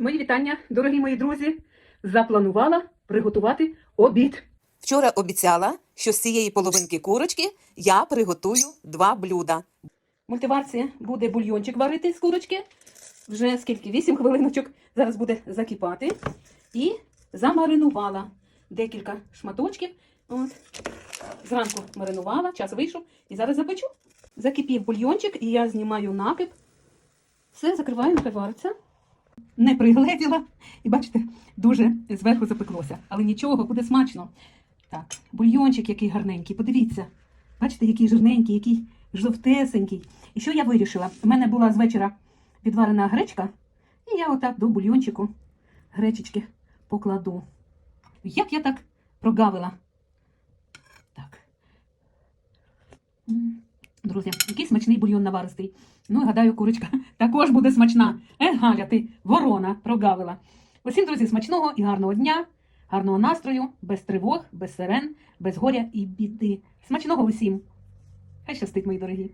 Мої вітання, дорогі мої друзі. Запланувала приготувати обід. Вчора обіцяла, що з цієї половинки курочки я приготую два блюда. В мультиварці буде бульйончик варити з курочки. Вже скільки? 8 хвилиночок. Зараз буде закипати. І замаринувала декілька шматочків. От. Зранку маринувала, час вийшов і зараз запечу. Закипів бульйончик, і я знімаю накип. Все, закриваю, нехай вариться. Не пригледіла. І бачите, дуже зверху запеклося. Але нічого, буде смачно. Так, бульйончик який гарненький. Подивіться. Бачите, який жирненький, який жовтесенький. І що я вирішила? У мене була з вечора відварена гречка, і я отак до бульйончику гречечки покладу. Як я так прогавила? Так. М, Друзі, який смачний бульйон наваристий. Ну, і гадаю, курочка також буде смачна. Е, Галя, ти ворона прогавила. Усім, друзі, смачного і гарного дня, гарного настрою, без тривог, без сирен, без горя і біди. Смачного усім! Хай щастить, мої дорогі!